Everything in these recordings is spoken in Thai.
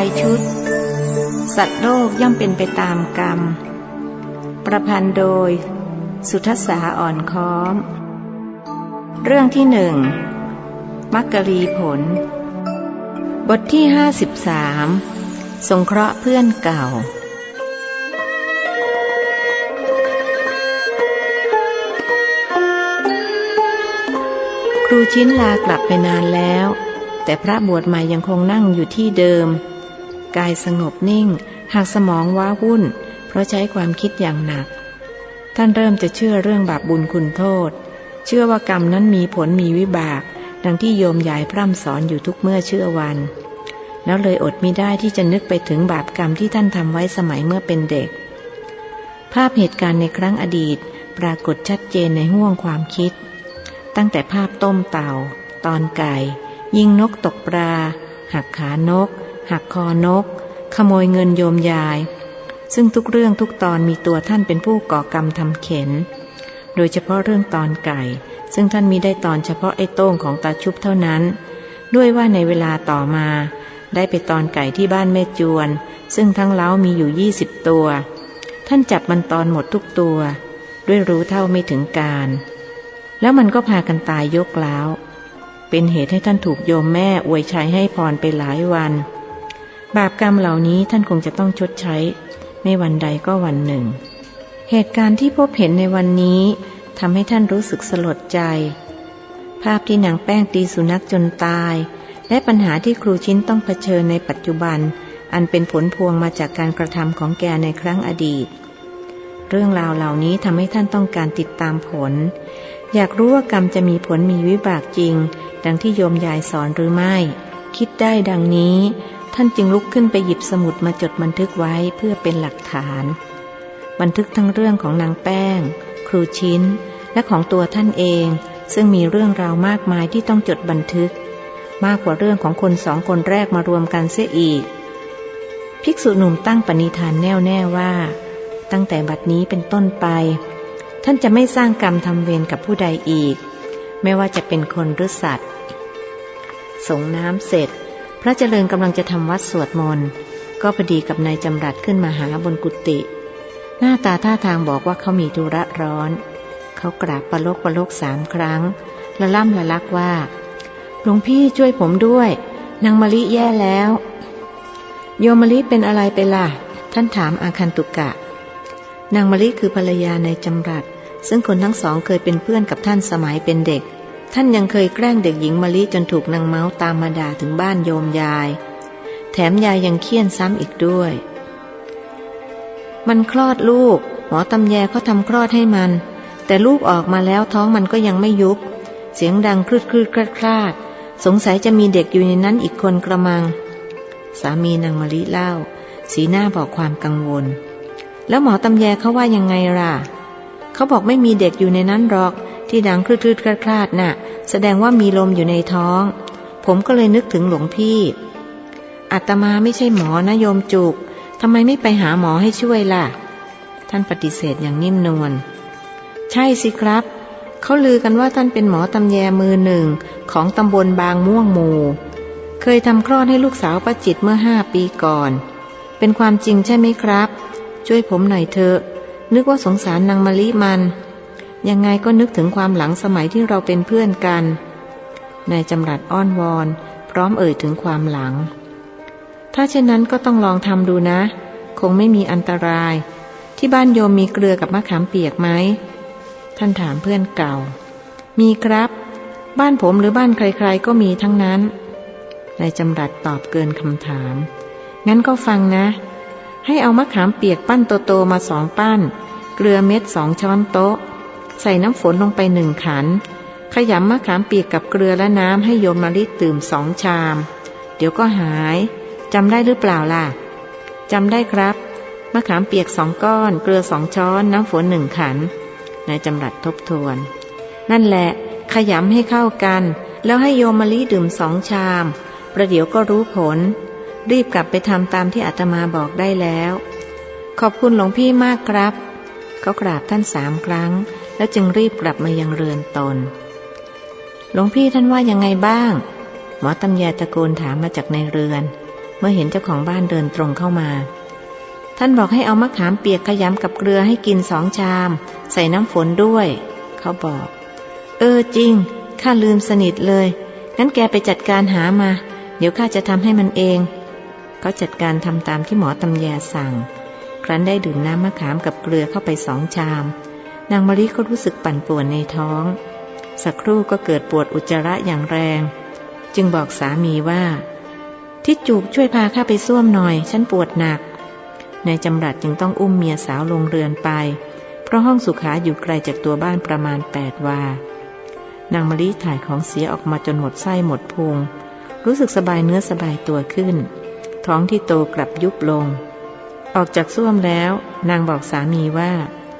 ายชุด สัตว์โลกย่อมเป็นไปตามกรรม ประพันธ์โดย สุทษาอ่อนค้อม เรื่องที่หนึ่งมักกะลีผล บทที่ห้าสิบสามสงเคราะห์เพื่อนเก่าครูชิ้นลากลับไปนานแล้ว แต่พระบวชใหม่ยังคงนั่งอยู่ที่เดิม กายสงบนิ่ง หากสมองว้าวุ่น เพราะใช้ความคิดอย่างหนัก ท่านเริ่มจะเชื่อเรื่องบาปบุญคุณโทษ เชื่อว่ากรรมนั้นมีผลมีวิบาก ดังที่โยมยายพร่ำสอนอยู่ทุกเมื่อเชื่อวัน แล้วเลยอดมิได้ที่จะนึกไปถึงบาปกรรมที่ท่านทำไว้สมัยเมื่อเป็นเด็ก ภาพเหตุการณ์ในครั้งอดีต ปรากฏชัดเจนในห้วงความคิด ตั้งแต่ภาพต้มเต่า ตอนไก่ ยิงนกตกปลาหักขานก หักคอนก ขโมยเงินโยมยาย ซึ่งทุกเรื่องทุกตอนมีตัวท่านเป็นผู้ก่อกรรมทำเข็น โดยเฉพาะเรื่องตอนไก่ ซึ่งท่านมีได้ตอนเฉพาะไอ้โต้งของตาชุบเท่านั้น ด้วยว่าในเวลาต่อมา ได้ไปตอนไก่ที่บ้านแม่จวน ซึ่งทั้งเล้ามีอยู่ยี่สิบตัว ท่านจับมันตอนหมดทุกตัว ด้วยรู้เท่าไม่ถึงการ แล้วมันก็พากันตายยกแล้วเป็นเหตุให้ท่านถูกโยมแม่อวยชัยให้พรไปหลายวัน บาปกรรมเหล่านี้ท่านคงจะต้องชดใช้ ไม่วันใดก็วันหนึ่ง เหตุการณ์ที่พบเห็นในวันนี้ทำให้ท่านรู้สึกสลดใจ ภาพที่นางแป้งตีสุนัขจนตาย และปัญหาที่ครูชิ้นต้องเผชิญในปัจจุบัน อันเป็นผลพวงมาจากการกระทำของแกในครั้งอดีต เรื่องราวเหล่านี้ทำให้ท่านต้องการติดตามผล อยากรู้ว่ากรรมจะมีผลมีวิบากจริง ดังที่โยมยายสอนหรือไม่ คิดได้ดังนี้ ท่านจึงลุกขึ้นไปหยิบสมุดมาจดบันทึกไว้เพื่อเป็นหลักฐาน บันทึกทั้งเรื่องของนางแป้ง ครูชิ้น และของตัวท่านเอง ซึ่งมีเรื่องราวมากมายที่ต้องจดบันทึก มากกว่าเรื่องของคนสองคนแรกมารวมกันเสียอีก ภิกษุหนุ่มตั้งปณิธานแน่วแน่ว่า ตั้งแต่บัดนี้เป็นต้นไป ท่านจะไม่สร้างกรรมทำเวรกับผู้ใดอีก ไม่ว่าจะเป็นคนหรือสัตว์ สงน้ำเสร็จ พระเจริญกำลังจะทำวัดสวดมนต์ก็พอดีกับนายจำรัดขึ้นมาหาบนกุฏิหน้าตาท่าทางบอกว่าเขามีธุระร้อน เขากราบประโลกประโลกสามครั้งละล่ำละลักว่าหลวงพี่ช่วยผมด้วย นางมะลิแย่แล้ว โยมมะลิเป็นอะไรไปล่ะ ท่านถามอาคันตุกะ นางมะลิคือภรรยาในจำรัดซึ่งคนทั้งสองเคยเป็นเพื่อนกับท่านสมัยเป็นเด็ก ท่านยังเคยแกล้งเด็กหญิงมะลิจนถูกนางเมาส์ตามมาด่าถึงบ้านโยมยาย แถมยายยังเคี่ยนซ้ำอีกด้วย มันคลอดลูก หมอตำแยเขาทำคลอดให้มัน แต่ลูกออกมาแล้วท้องมันก็ยังไม่ยุบ เสียงดังคลืดคลืดคลาดคลาด สงสัยจะมีเด็กอยู่ในนั้นอีกคนกระมัง สามีนางมะลิเล่า สีหน้าบอกความกังวล แล้วหมอตำแยเขาว่ายังไงล่ะเขาบอกไม่มีเด็กอยู่ในนั้นหรอก ที่ดังคลืดคลืดคลาดคลาดน่ะ แสดงว่ามีลมอยู่ในท้อง ผมก็เลยนึกถึงหลวงพี่อาตมาไม่ใช่หมอนะโยมจุกทำไมไม่ไปหาหมอให้ช่วยล่ะ ท่านปฏิเสธอย่างนิ่มนวลใช่สิครับ เขาลือกันว่าท่านเป็นหมอตำแยมือหนึ่งของตำบลบางม่วงมู เคยทำคลอดให้ลูกสาวป้าจิตเมื่อห้าปีก่อน เป็นความจริงใช่ไหมครับ ช่วยผมหน่อยเถอะ นึกว่าสงสารนางมะลิมัน ยังไงก็นึกถึงความหลังสมัยที่เราเป็นเพื่อนกัน นายจำรัดอ้อนวอน พร้อมเอ่ยถึงความหลัง ถ้าเช่นนั้นก็ต้องลองทำดูนะ คงไม่มีอันตราย ที่บ้านโยมมีเกลือกับมะขามเปียกไหม ท่านถามเพื่อนเก่า มีครับ บ้านผมหรือบ้านใครๆก็มีทั้งนั้น นายจำรัดตอบเกินคำถาม งั้นก็ฟังนะ ให้เอามะขามเปียกปั้นโตๆมาสองปั้น เกลือเม็ดสองช้อนโต๊ะ ใส่น้ำฝนลงไปหนึ่งขัน ขยำมะขามเปียกกับเกลือและน้ำให้โยมมาลิดื่มสองชาม เดี๋ยวก็หายจำได้หรือเปล่าล่ะจำได้ครับ มะขามเปียกสองก้อน เกลือสองช้อนน้ำฝนหนึ่งขันนายจำรัดทบทวน นั่นแหละ ขยำให้เข้ากัน แล้วให้โยมมะลิดื่มสองชาม ประเดี๋ยวก็รู้ผล รีบกลับไปทำตามที่อาตมาบอกได้แล้ว ขอบคุณหลวงพี่มากครับ เขากราบท่านสามครั้ง แล้วจึงรีบกลับมายังเรือนตน หลวงพี่ท่านว่ายังไงบ้าง หมอตำแยตะโกนถามมาจากในเรือน เมื่อเห็นเจ้าของบ้านเดินตรงเข้ามา ท่านบอกให้เอามะขามเปียกขยำกับเกลือให้กินสองชาม ใส่น้ำฝนด้วย เขาบอก เออจริง ข้าลืมสนิทเลย งั้นแกไปจัดการหามา เดี๋ยวข้าจะทำให้มันเอง เขาจัดการทำตามที่หมอตำแยสั่ง ครั้นได้ดื่มน้ำมะขามกับเกลือเข้าไปสองชาม นางมะลิก็รู้สึกปั่นป่วนในท้อง สักครู่ก็เกิดปวดอุจจาระอย่างแรง จึงบอกสามีว่า ทิดจูบช่วยพาข้าไปส้วมหน่อย ฉันปวดหนัก นายจำรัดจึงต้องอุ้มเมียสาวลงเรือนไป เพราะห้องสุขาอยู่ไกลจากตัวบ้านประมาณแปดวา นางมะลิถ่ายของเสียออกมาจนหมดไส้หมดพุง รู้สึกสบายเนื้อสบายตัวขึ้น ท้องที่โตกลับยุบลง ออกจากส้วมแล้ว นางบอกสามีว่า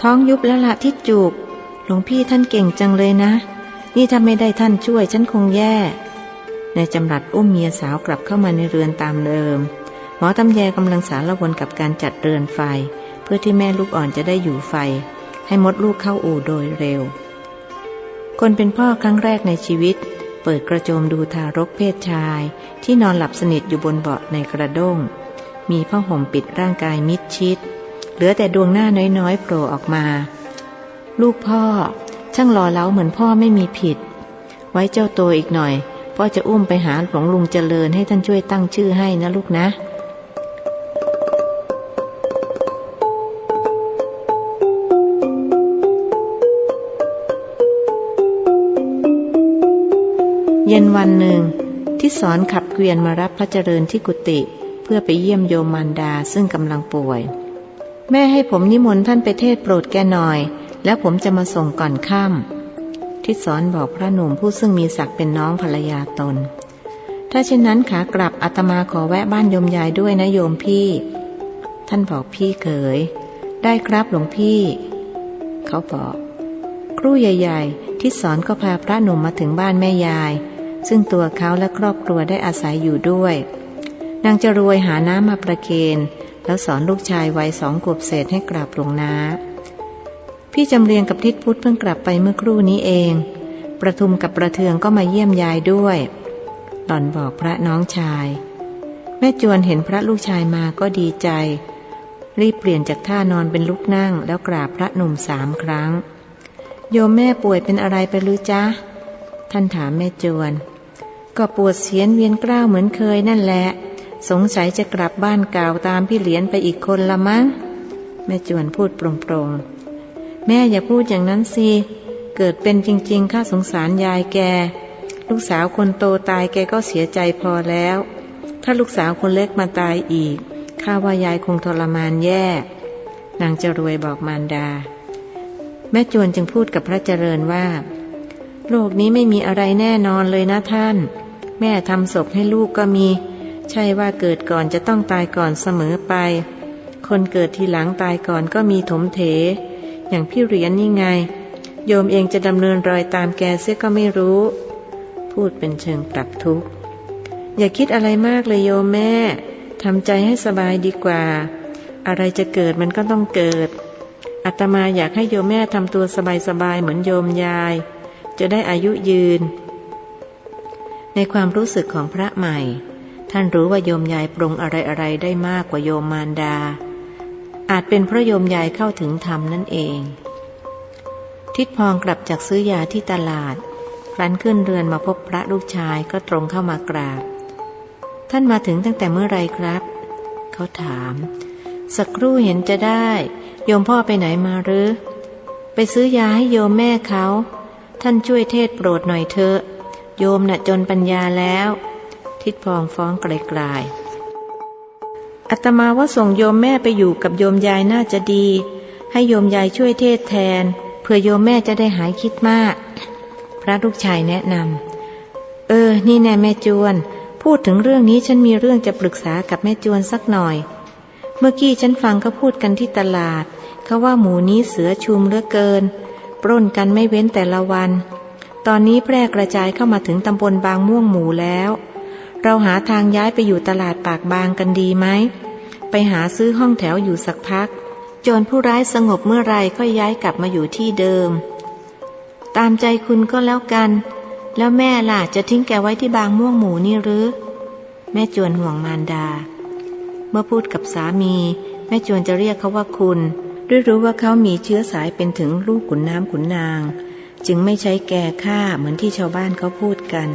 ท้องยุบแล้วละทิดจูบหลวงพี่ท่านเก่งจังเลยนะ นี่ถ้าไม่ได้ท่านช่วยฉันคงแย่นายจำรัดอุ้มเมียสาวกลับเข้ามาในเรือนตามเดิม หมอตำแยกำลังสารวนกับการจัดเรือนไฟ เพื่อที่แม่ลูกอ่อนจะได้อยู่ไฟ ให้มดลูกเข้าอู่โดยเร็ว คนเป็นพ่อครั้งแรกในชีวิต เปิดกระโจมดูทารกเพศชาย ที่นอนหลับสนิทอยู่บนเบาะในกระด้ง มีผ้าห่มปิดร่างกายมิดชิด เหลือแต่ดวงหน้าน้อยๆโผล่ออกมา ลูกพ่อ ช่างหล่อเล้าเหมือนพ่อไม่มีผิด ไว้เจ้าโตอีกหน่อย พ่อจะอุ้มไปหาหลวงลุงเจริญให้ท่านช่วยตั้งชื่อให้นะลูกนะเย็นวันหนึ่งที่สอนขับเกวียนมารับพระเจริญที่กุฏิเพื่อไปเยี่ยมโยมมารดาซึ่งกำลังป่วย แม่ให้ผมนิมนต์ท่านไปเทศโปรดแกหน่อย แล้วผมจะมาส่งก่อนค่ำที่สอนบอกพระหนุ่มผู้ซึ่งมีศักดิ์เป็นน้องภรรยาตน ถ้าเช่นนั้นขากลับอาตมาขอแวะบ้านโยมยายด้วยนะโยมพี่ ท่านบอกพี่เขยได้ครับหลวงพี่ เขาบอก ครู่ใหญ่ๆที่สอนก็พาพระหนุ่มมาถึงบ้านแม่ยาย ซึ่งตัวเขาและครอบครัวได้อาศัยอยู่ด้วยนางจะรวยหาน้ำมาประเคน แล้วสอนลูกชายวัยสองขวบเศษให้กราบหลวงนาพี่จำเรียงกับทิศพุทธเพิ่งกลับไปเมื่อครู่นี้เอง ประทุมกับประเทืองก็มาเยี่ยมยายด้วยหล่อนบอกพระน้องชาย แม่จวนเห็นพระลูกชายมาก็ดีใจ รีบเปลี่ยนจากท่านอนเป็นลุกนั่งแล้วกราบพระหนุ่มสามครั้ง โยมแม่ป่วยเป็นอะไรไปหรือจ๊ะ ท่านถามแม่จวน ก็ปวดเสียนเวียนกล้าวเหมือนเคยนั่นแหละ สงสัยจะกลับบ้านเก่าตามพี่เหรียญไปอีกคนละมั้ง แม่จวนพูดโปร่งๆ แม่อย่าพูดอย่างนั้นสิ เกิดเป็นจริงๆ ข้าสงสารยายแก ลูกสาวคนโตตายแกก็เสียใจพอแล้ว ถ้าลูกสาวคนเล็กมาตายอีก ข้าว่ายายคงทรมานแย่ นางจะรวยบอกมารดา แม่จวนจึงพูดกับพระเจริญว่า โลกนี้ไม่มีอะไรแน่นอนเลยนะท่าน แม่ทำศพให้ลูกก็มี ใช่ว่าเกิดก่อนจะต้องตายก่อนเสมอไป คนเกิดทีหลังตายก่อนก็มีถมเถ อย่างพี่เหรียญนี่ไง โยมเองจะดำเนินรอยตามแกเสียก็ไม่รู้ พูดเป็นเชิงปรับทุกข์ อย่าคิดอะไรมากเลยโยมแม่ทำใจให้สบายดีกว่า อะไรจะเกิดมันก็ต้องเกิดอาตมาอยากให้โยมแม่ทำตัวสบายๆเหมือนโยมยาย จะได้อายุยืน ในความรู้สึกของพระใหม่ ท่านรู้ว่าโยมยายปรงอะไรๆได้มากกว่าโยมมารดา อาจเป็นเพราะโยมยายเข้าถึงธรรมนั่นเอง ทิดพองกลับจากซื้อยาที่ตลาดรันขึ้นเรือนมาพบพระลูกชายก็ตรงเข้ามากราบ ท่านมาถึงตั้งแต่เมื่อไรครับ เขาถาม สักครู่เห็นจะได้ โยมพ่อไปไหนมาหรือ ไปซื้อยาให้โยมแม่เขา ท่านช่วยเทศโปรดหน่อยเถอะ โยมน่ะจนปัญญาแล้ว ทิดพองฟ้องไกลๆอัตมาว่าส่งโยมแม่ไปอยู่กับโยมยายน่าจะดี ให้โยมยายช่วยเทศแทน เพื่อโยมแม่จะได้หายคิดมาก พระลูกชายแนะนำเออ นี่แน่แม่จวน พูดถึงเรื่องนี้ฉันมีเรื่องจะปรึกษากับแม่จวนสักหน่อย เมื่อกี้ฉันฟังเขาพูดกันที่ตลาดเขาว่าหมูนี้เสือชุมเหลือเกิน ปล้นกันไม่เว้นแต่ละวันตอนนี้แพร่กระจายเข้ามาถึงตำบลบางม่วงหมูแล้ว เราหาทางย้ายไปอยู่ตลาดปากบางกันดีไหม ไปหาซื้อห้องแถวอยู่สักพัก โจรผู้ร้ายสงบเมื่อไรก็ย้ายกลับมาอยู่ที่เดิม ตามใจคุณก็แล้วกัน แล้วแม่ล่ะจะทิ้งแกไว้ที่บางม่วงหมูนี่หรือ แม่จวนห่วงมารดา เมื่อพูดกับสามี แม่จวนจะเรียกเขาว่าคุณด้วยรู้ว่าเขามีเชื้อสายเป็นถึงลูกขุนน้ำขุนนาง จึงไม่ใช้แก่าเหมือนที่ชาวบ้านเขาพูดกัน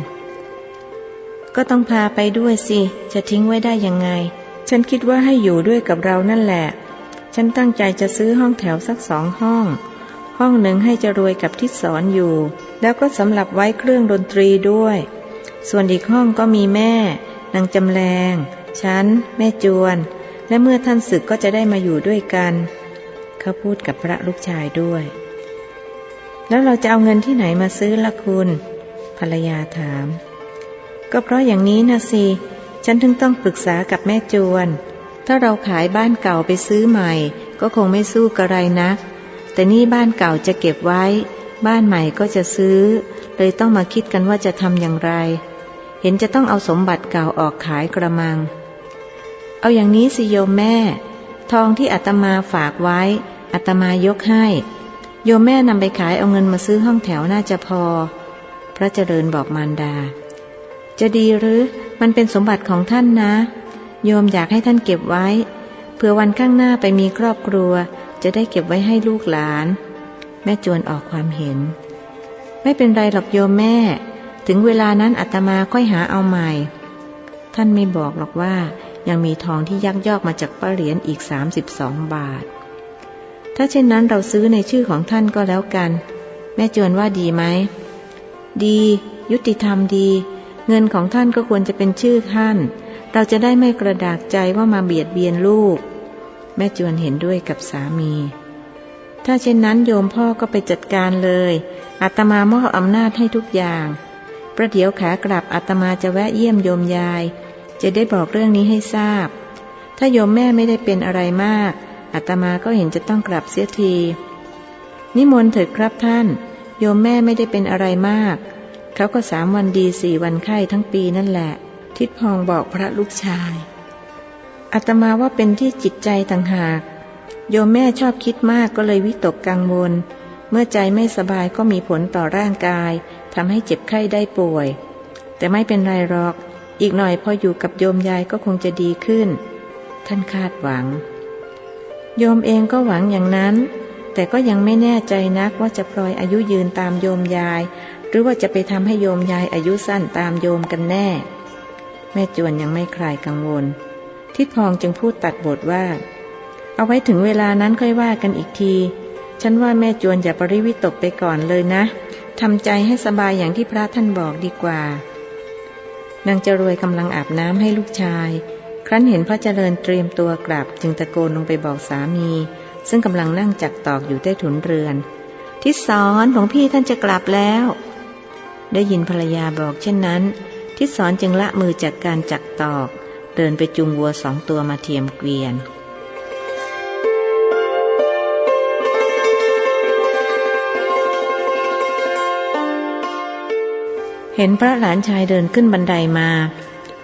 ก็ต้องพาไปด้วยสิ จะทิ้งไว้ได้ยังไง ฉันคิดว่าให้อยู่ด้วยกับเรานั่นแหละ ฉันตั้งใจจะซื้อห้องแถวสักสองห้อง ห้องหนึ่งให้จะรวยกับทิศสอนอยู่ แล้วก็สำหรับไว้เครื่องดนตรีด้วย ส่วนอีกห้องก็มีแม่ นางจำแรง ฉัน แม่จวน และเมื่อท่านศึกก็จะได้มาอยู่ด้วยกัน เขาพูดกับพระลูกชายด้วย แล้วเราจะเอาเงินที่ไหนมาซื้อละคุณ ภรรยาถาม ก็เพราะอย่างนี้นะสิ ฉันถึงต้องปรึกษากับแม่จวน ถ้าเราขายบ้านเก่าไปซื้อใหม่ ก็คงไม่สู้กระไรนัก แต่นี่บ้านเก่าจะเก็บไว้ บ้านใหม่ก็จะซื้อ เลยต้องมาคิดกันว่าจะทำอย่างไร เห็นจะต้องเอาสมบัติเก่าออกขายกระมัง เอาอย่างนี้สิโยมแม่ ทองที่อาตมาฝากไว้อาตมายกให้ โยมแม่นำไปขายเอาเงินมาซื้อห้องแถวน่าจะพอ พระเจริญบอกมารดา จะดีหรือมันเป็นสมบัติของท่านนะ โยมอยากให้ท่านเก็บไว้เพื่อวันข้างหน้าไปมีครอบครัว จะได้เก็บไว้ให้ลูกหลาน แม่จวนออกความเห็น ไม่เป็นไรหรอกโยมแม่ ถึงเวลานั้นอาตมาค่อยหาเอาใหม่ ท่านไม่บอกหรอกว่ายังมีทองที่ยักยอกมาจากป้าเหรียญอีก 32 บาท ถ้าเช่นนั้นเราซื้อในชื่อของท่านก็แล้วกัน แม่จวนว่าดีไหม ดี ยุติธรรมดี เงินของท่านก็ควรจะเป็นชื่อท่าน เราจะได้ไม่กระดากใจว่ามาเบียดเบียนลูก แม่จวนเห็นด้วยกับสามี ถ้าเช่นนั้นโยมพ่อก็ไปจัดการเลยอาตมามอบอำนาจให้ทุกอย่าง ประเดี๋ยวขากลับอาตมาจะแวะเยี่ยมโยมยาย จะได้บอกเรื่องนี้ให้ทราบ ถ้าโยมแม่ไม่ได้เป็นอะไรมากอาตมาก็เห็นจะต้องกลับเสียที นิมนต์เถิดครับท่าน โยมแม่ไม่ได้เป็นอะไรมาก เขาก็สามวันดีสี่วันไข้ทั้งปีนั่นแหละ ทิดพองบอกพระลูกชายอาตมาว่าเป็นที่จิตใจต่างหาก โยมแม่ชอบคิดมากก็เลยวิตกกังวล เมื่อใจไม่สบายก็มีผลต่อร่างกายทำให้เจ็บไข้ได้ป่วย แต่ไม่เป็นไรหรอก อีกหน่อยพออยู่กับโยมยายก็คงจะดีขึ้น ท่านคาดหวัง โยมเองก็หวังอย่างนั้น แต่ก็ยังไม่แน่ใจนักว่าจะพลอยอายุยืนตามโยมยาย หรือว่าจะไปทำให้โยมยายอายุสั้นตามโยมกันแน่ แม่จวนยังไม่คลายกังวล ทิดพองจึงพูดตัดบทว่า เอาไว้ถึงเวลานั้นค่อยว่ากันอีกที ฉันว่าแม่จวนอย่าปริวิตกไปก่อนเลยนะทำใจให้สบายอย่างที่พระท่านบอกดีกว่านางจรวยกำลังอาบน้ำให้ลูกชาย ครั้นเห็นพระเจริญเตรียมตัวกลับจึงตะโกนลงไปบอกสามี ซึ่งกำลังนั่งจักตอกอยู่ใต้ถุนเรือน ทิศสอนของพี่ท่านจะกลับแล้ว ได้ยินภรรยาบอกเช่นนั้น ทิศสอนจึงละมือจากการจักตอก เดินไปจุงวัวสองตัวมาเทียมเกวียน เห็นพระหลานชายเดินขึ้นบันไดมา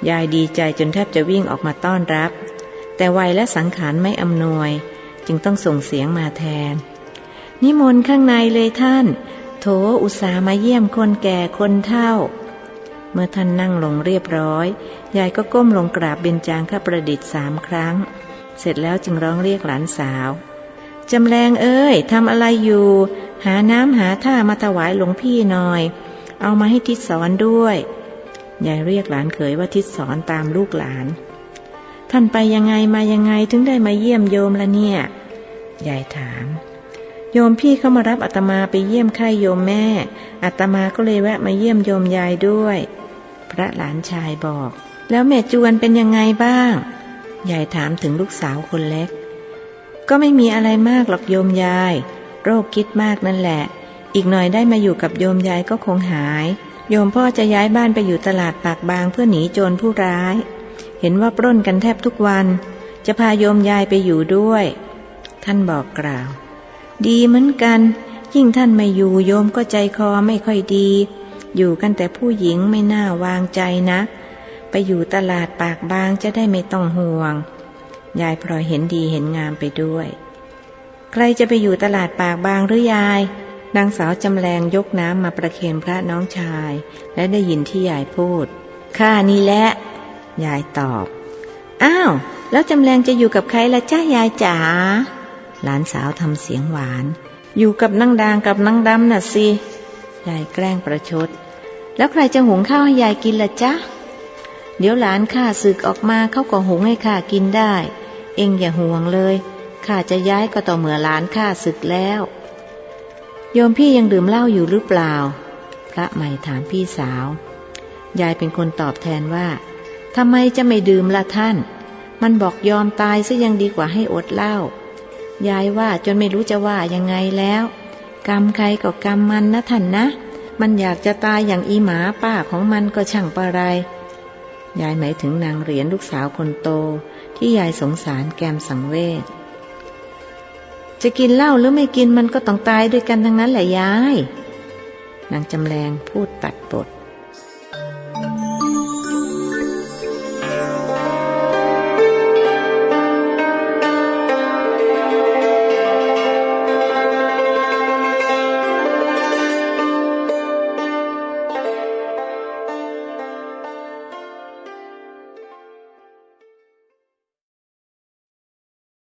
ยายดีใจจนแทบจะวิ่งออกมาต้อนรับ แต่วัยและสังขารไม่อำนวย จึงต้องส่งเสียงมาแทน นิมนต์ข้างในเลยท่าน โถอุตสามาเยี่ยมคนแก่คนเฒ่า เมื่อท่านนั่งลงเรียบร้อย ยายก็ก้มลงกราบเบญจางข้าประดิษฐ์สามครั้ง เสร็จแล้วจึงร้องเรียกหลานสาวจำแรงเอ้ยทำอะไรอยู่ หาน้ำหาท่ามาถวายหลวงพี่หน่อย เอามาให้ทิศสอนด้วยยายเรียกหลานเขยว่าทิศสอนตามลูกหลาน ท่านไปยังไงมายังไงถึงได้มาเยี่ยมโยมละเนี่ยยายถาม โยมพี่เข้ามารับอาตมาไปเยี่ยมไข้โยมแม่อาตมาก็เลยแวะมาเยี่ยมโยมยายด้วย พระหลานชายบอก แล้วแม่จวนเป็นยังไงบ้าง ยายถามถึงลูกสาวคนเล็ก ก็ไม่มีอะไรมากหรอกโยมยาย โรคคิดมากนั่นแหละ อีกหน่อยได้มาอยู่กับโยมยายก็คงหาย โยมพ่อจะย้ายบ้านไปอยู่ตลาดปากบางเพื่อหนีโจรผู้ร้าย เห็นว่าปล้นกันแทบทุกวัน จะพาโยมยายไปอยู่ด้วย ท่านบอกกล่าว ดีเหมือนกัน ยิ่งท่านไม่อยู่โยมก็ใจคอไม่ค่อยดี อยู่กันแต่ผู้หญิงไม่น่าวางใจนะไปอยู่ตลาดปากบางจะได้ไม่ต้องห่วง ยายพลอยเห็นดีเห็นงามไปด้วย ใครจะไปอยู่ตลาดปากบางหรือยาย นางสาวจำแรงยกน้ำมาประเคนพระน้องชาย และได้ยินที่ยายพูด ข้านี่แหละ ยายตอบ อ้าว แล้วจำแรงจะอยู่กับใครละจ้ายายจ๋า หลานสาวทำเสียงหวาน อยู่กับนางดางกับนางดำน่ะสิยายแกล้งประชด แล้วใครจะหุงข้าวให้ยายกินล่ะจ๊ะ เดี๋ยวหลานข้าศึกออกมาเขาก็หุงให้ข้ากินได้ เองอย่าห่วงเลยข้าจะย้ายก็ต่อเมื่อหลานข้าศึกแล้ว โยมพี่ยังดื่มเหล้าอยู่หรือเปล่า พระใหม่ถามพี่สาว ยายเป็นคนตอบแทนว่าทำไมจะไม่ดื่มละท่าน มันบอกยอมตายซะยังดีกว่าให้อดเหล้า ยายว่าจนไม่รู้จะว่ายังไงแล้ว กรรมใครก็กรรมมันนะท่านนะ มันอยากจะตายอย่างอีหมาป้าของมันก็ช่างปะไร ยายหมายถึงนางเหรียญลูกสาวคนโต ที่ยายสงสารแกมสังเวชจะกินเหล้าหรือไม่กินมันก็ต้องตายด้วยกันทั้งนั้นแหละยาย นางจำแรงพูดตัดบท